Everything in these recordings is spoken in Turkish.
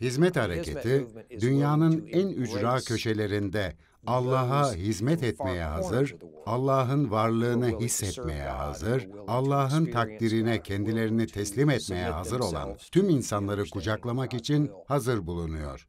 Hizmet hareketi, dünyanın en ücra köşelerinde Allah'a hizmet etmeye hazır, Allah'ın varlığını hissetmeye hazır, Allah'ın takdirine kendilerini teslim etmeye hazır olan tüm insanları kucaklamak için hazır bulunuyor.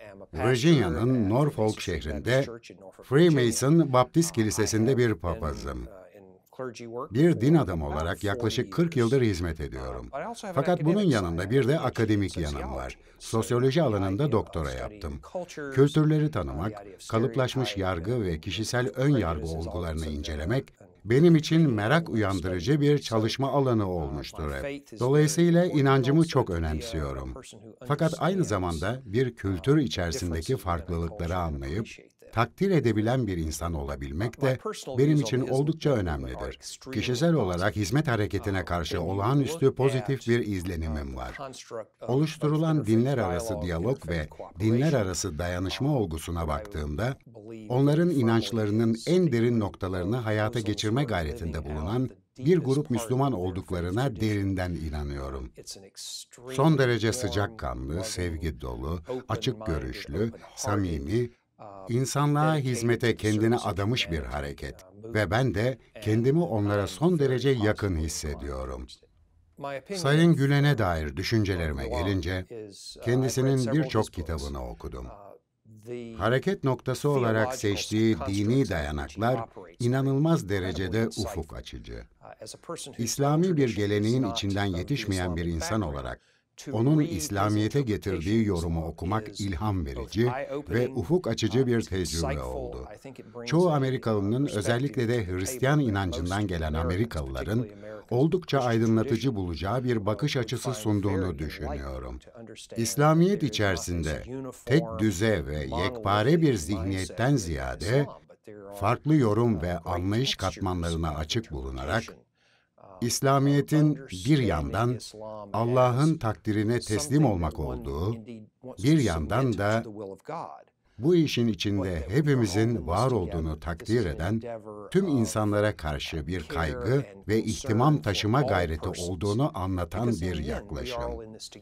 Virginia'nın Norfolk şehrinde. Freemason Baptist Kilisesi'nde bir papazım. Bir din adamı olarak 40 yaklaşık 40 years. yıldır hizmet ediyorum. Fakat bunun yanında bir de akademik yanım var. Sosyoloji alanında doktora yaptım. Kültürleri tanımak, kalıplaşmış yargı ve kişisel ön yargı olgularını incelemek benim için merak uyandırıcı bir çalışma alanı olmuştur hep. Dolayısıyla inancımı çok önemsiyorum. Fakat aynı zamanda bir kültür içerisindeki farklılıkları anlayıp takdir edebilen bir insan olabilmek de benim için oldukça önemlidir. Kişisel olarak hizmet hareketine karşı olağanüstü pozitif bir izlenimim var. Oluşturulan dinler arası diyalog ve dinler arası dayanışma olgusuna baktığımda, onların inançlarının en derin noktalarını hayata geçirme gayretinde bulunan bir grup Müslüman olduklarına derinden inanıyorum. Son derece sıcakkanlı, sevgi dolu, açık görüşlü, samimi, insanlığa hizmete kendini adamış bir hareket ve ben de kendimi onlara son derece yakın hissediyorum. Sayın Gülen'e dair düşüncelerime gelince, kendisinin birçok kitabını okudum. Hareket noktası olarak seçtiği dini dayanaklar inanılmaz derecede ufuk açıcı. İslami bir geleneğin içinden yetişmeyen bir insan olarak onun İslamiyete getirdiği yorumu okumak ilham verici ve ufuk açıcı bir tecrübe oldu. Çoğu Amerikalının özellikle de Hristiyan inancından gelen Amerikalıların oldukça aydınlatıcı bulacağı bir bakış açısı sunduğunu düşünüyorum. İslamiyet içerisinde tek düze ve yekpare bir zihniyetten ziyade farklı yorum ve anlayış katmanlarına açık bulunarak İslamiyet'in bir yandan Allah'ın takdirine teslim olmak olduğu, bir yandan da bu işin içinde hepimizin var olduğunu takdir eden, tüm insanlara karşı bir kaygı ve ihtimam taşıma gayreti olduğunu anlatan bir yaklaşım.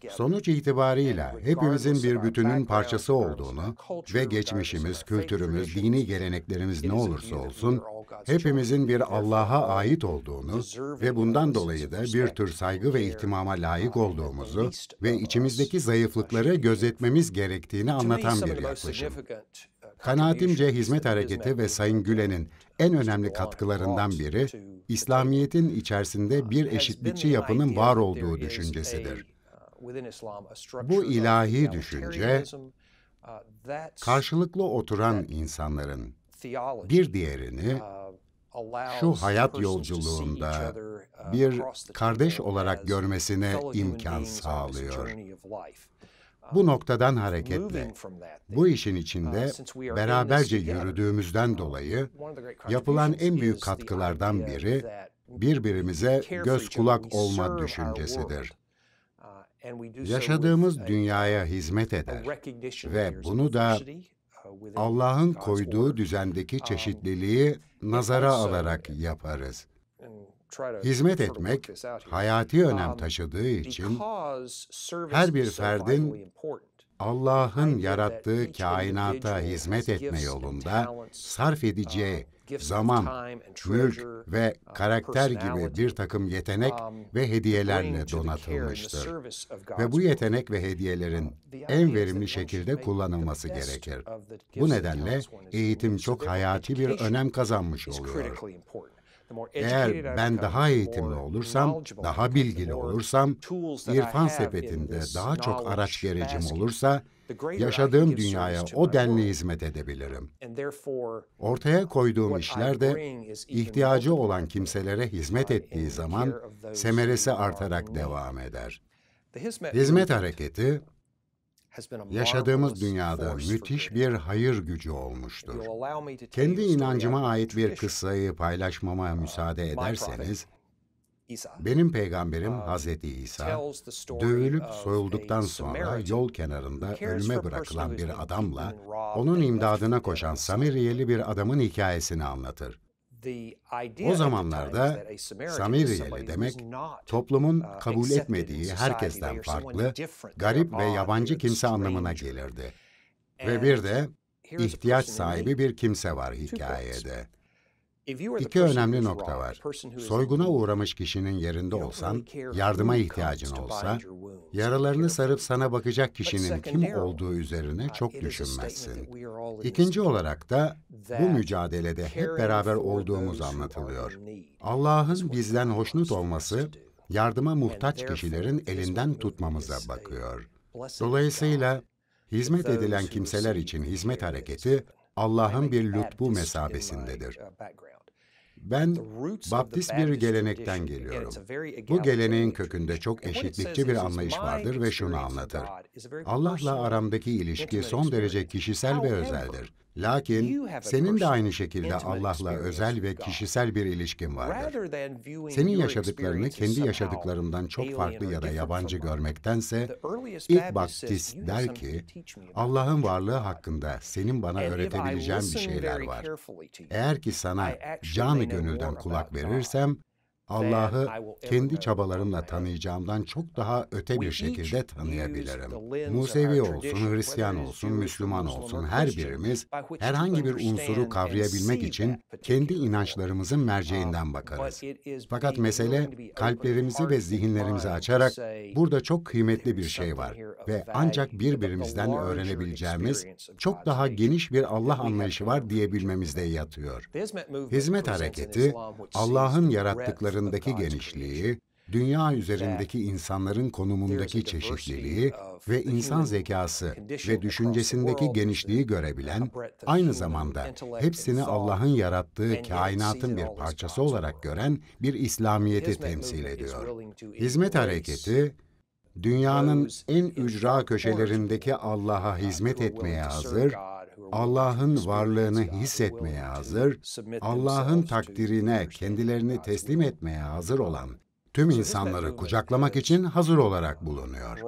Sonuç itibarıyla hepimizin bir bütünün parçası olduğunu ve geçmişimiz, kültürümüz, dini geleneklerimiz ne olursa olsun, hepimizin bir Allah'a ait olduğunu ve bundan dolayı da bir tür saygı ve ihtimama layık olduğumuzu ve içimizdeki zayıflıkları gözetmemiz gerektiğini anlatan bir yaklaşım. Kanaatimce hizmet hareketi ve Sayın Gülen'in en önemli katkılarından biri, İslamiyet'in içerisinde bir eşitlikçi yapının var olduğu düşüncesidir. Bu ilahi düşünce, karşılıklı oturan insanların bir diğerini şu hayat yolculuğunda bir kardeş olarak görmesine imkan sağlıyor. Bu noktadan hareketle, bu işin içinde beraberce yürüdüğümüzden dolayı yapılan en büyük katkılardan biri birbirimize göz kulak olma düşüncesidir. Yaşadığımız dünyaya hizmet eder ve bunu da Allah'ın koyduğu düzendeki çeşitliliği nazara alarak yaparız. Hizmet etmek hayati önem taşıdığı için her bir ferdin Allah'ın yarattığı kainata hizmet etme yolunda sarf edeceği zaman, mülk ve karakter gibi bir takım yetenek ve hediyelerle donatılmıştır. Ve bu yetenek ve hediyelerin en verimli şekilde kullanılması gerekir. Bu nedenle eğitim çok hayati bir önem kazanmış oluyor. Eğer ben daha eğitimli olursam, daha bilgili olursam, irfan sepetinde daha çok araç gerecim olursa, yaşadığım dünyaya o denli hizmet edebilirim. Ortaya koyduğum işler de ihtiyacı olan kimselere hizmet ettiği zaman semeresi artarak devam eder. Hizmet hareketi, yaşadığımız dünyada müthiş bir hayır gücü olmuştur. Kendi inancıma ait bir kıssayı paylaşmama müsaade ederseniz, benim peygamberim Hazreti İsa, dövülüp soyulduktan sonra yol kenarında ölüme bırakılan bir adamla, onun imdadına koşan Samiriyeli bir adamın hikayesini anlatır. O zamanlarda Samiriyeli demek, toplumun kabul etmediği herkesten farklı, garip ve yabancı kimse anlamına gelirdi. Ve bir de ihtiyaç sahibi bir kimse var hikayede. İki önemli nokta var. Soyguna uğramış kişinin yerinde olsan, yardıma ihtiyacın olsa, yaralarını sarıp sana bakacak kişinin kim olduğu üzerine çok düşünmezsin. İkinci olarak da bu mücadelede hep beraber olduğumuz anlatılıyor. Allah'ın bizden hoşnut olması, yardıma muhtaç kişilerin elinden tutmamıza bakıyor. Dolayısıyla hizmet edilen kimseler için hizmet hareketi, Allah'ın bir lütfu mesabesindedir. Ben Baptist bir gelenekten geliyorum. Bu geleneğin kökünde çok eşitlikçi bir anlayış vardır ve şunu anlatır. Allah'la aramdaki ilişki son derece kişisel ve özeldir. Lakin senin de aynı şekilde Allah'la özel ve kişisel bir ilişkin vardır. Senin yaşadıklarını kendi yaşadıklarımdan çok farklı ya da yabancı görmektense ilk Baptist der ki Allah'ın varlığı hakkında senin bana öğretebileceğin bir şeyler var. Eğer ki sana canı gönülden kulak verirsem Allah'ı kendi çabalarımla tanıyacağımdan çok daha öte bir şekilde tanıyabilirim. Musevi olsun, Hristiyan olsun, Müslüman olsun her birimiz herhangi bir unsuru kavrayabilmek için kendi inançlarımızın merceğinden bakarız. Fakat mesele kalplerimizi ve zihinlerimizi açarak burada çok kıymetli bir şey var ve ancak birbirimizden öğrenebileceğimiz çok daha geniş bir Allah anlayışı var diyebilmemizde yatıyor. Hizmet hareketi Allah'ın yarattıkları sınırlarındaki genişliği, dünya üzerindeki insanların konumundaki çeşitliliği ve insan zekası ve düşüncesindeki genişliği görebilen, aynı zamanda hepsini Allah'ın yarattığı kainatın bir parçası olarak gören bir İslamiyet'i temsil ediyor. Hizmet hareketi, dünyanın en ücra köşelerindeki Allah'a hizmet etmeye hazır, Allah'ın varlığını hissetmeye hazır, Allah'ın takdirine kendilerini teslim etmeye hazır olan tüm insanları kucaklamak için hazır olarak bulunuyor.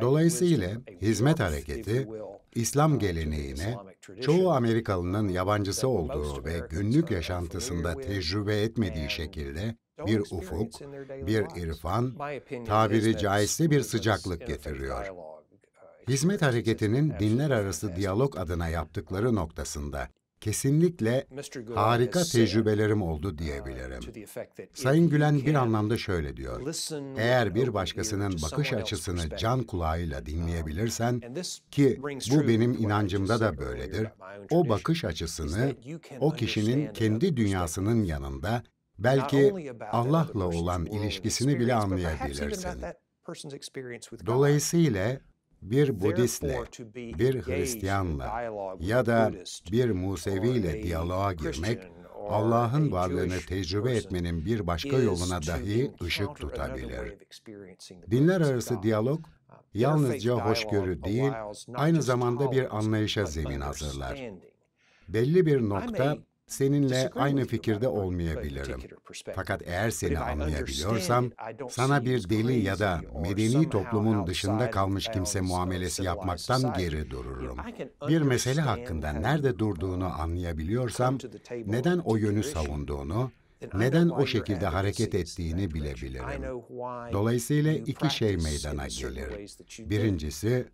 Dolayısıyla hizmet hareketi, İslam geleneğine, çoğu Amerikalının yabancısı olduğu ve günlük yaşantısında tecrübe etmediği şekilde bir ufuk, bir irfan, tabiri caizse bir sıcaklık getiriyor. Hizmet hareketinin dinler arası diyalog adına yaptıkları noktasında kesinlikle harika tecrübelerim oldu diyebilirim. Sayın Gülen bir anlamda şöyle diyor. Eğer bir başkasının bakış açısını can kulağıyla dinleyebilirsen ki bu benim inancımda da böyledir. O bakış açısını o kişinin kendi dünyasının yanında belki Allah'la olan ilişkisini bile anlayabilirsin. Dolayısıyla bir Budistle, bir Hristiyanla ya da bir Museviyle diyaloğa girmek, Allah'ın varlığını tecrübe etmenin bir başka yoluna dahi ışık tutabilir. Dinler arası diyalog, yalnızca hoşgörü değil, aynı zamanda bir anlayışa zemin hazırlar. Belli bir nokta, seninle aynı fikirde olmayabilirim. Fakat eğer seni anlayabiliyorsam, sana bir deli ya da medeni toplumun dışında kalmış kimse muamelesi yapmaktan geri dururum. Bir mesele hakkında nerede durduğunu anlayabiliyorsam, neden o yönü savunduğunu, neden o şekilde hareket ettiğini bilebilirim. Dolayısıyla iki şey meydana gelir. Birincisi,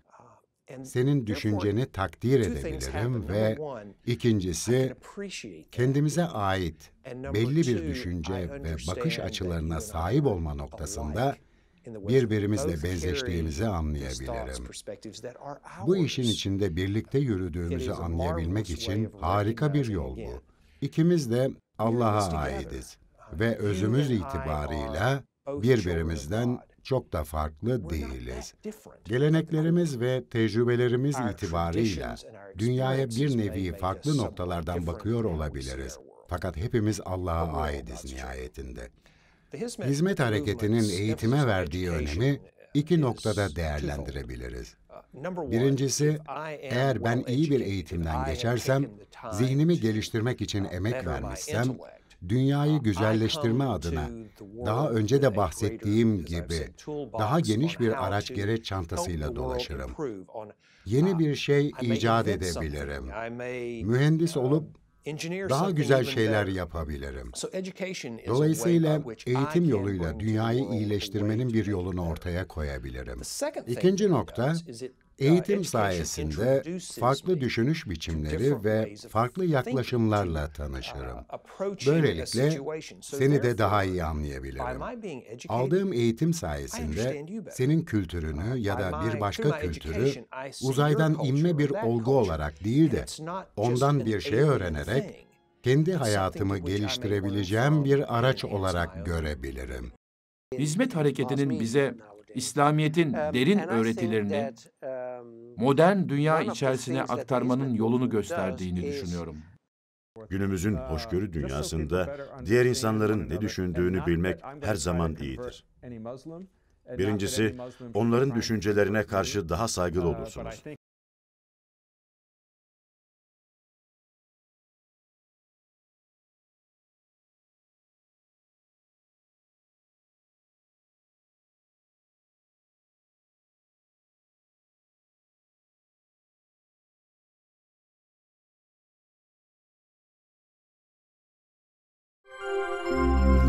senin düşünceni takdir edebilirim ve ikincisi kendimize ait belli bir düşünce ve bakış açılarına sahip olma noktasında birbirimizle benzeştiğimizi anlayabilirim. Bu işin içinde birlikte yürüdüğümüzü anlayabilmek için harika bir yol bu. İkimiz de Allah'a aitiz ve özümüz itibarıyla birbirimizden çok da farklı değiliz. Geleneklerimiz ve tecrübelerimiz itibarıyla dünyaya bir nevi farklı noktalardan bakıyor olabiliriz. Fakat hepimiz Allah'a aitiz nihayetinde. Hizmet hareketinin eğitime verdiği önemi iki noktada değerlendirebiliriz. Birincisi, eğer ben iyi bir eğitimden geçersem, zihnimi geliştirmek için emek vermişsem, dünyayı güzelleştirme adına daha önce de bahsettiğim gibi daha geniş bir araç gereç çantasıyla dolaşırım. Yeni bir şey icat edebilirim. Mühendis olup daha güzel şeyler yapabilirim. Dolayısıyla eğitim yoluyla dünyayı iyileştirmenin bir yolunu ortaya koyabilirim. İkinci nokta, eğitim sayesinde farklı düşünüş biçimleri ve farklı yaklaşımlarla tanışırım. Böylelikle seni de daha iyi anlayabilirim. Aldığım eğitim sayesinde senin kültürünü ya da bir başka kültürü uzaydan inme bir olgu olarak değil de ondan bir şey öğrenerek kendi hayatımı geliştirebileceğim bir araç olarak görebilirim. Hizmet hareketinin bize İslamiyet'in derin öğretilerini modern dünya içerisine aktarmanın yolunu gösterdiğini düşünüyorum. Günümüzün hoşgörü dünyasında diğer insanların ne düşündüğünü bilmek her zaman iyidir. Birincisi, onların düşüncelerine karşı daha saygılı olursunuz. うん。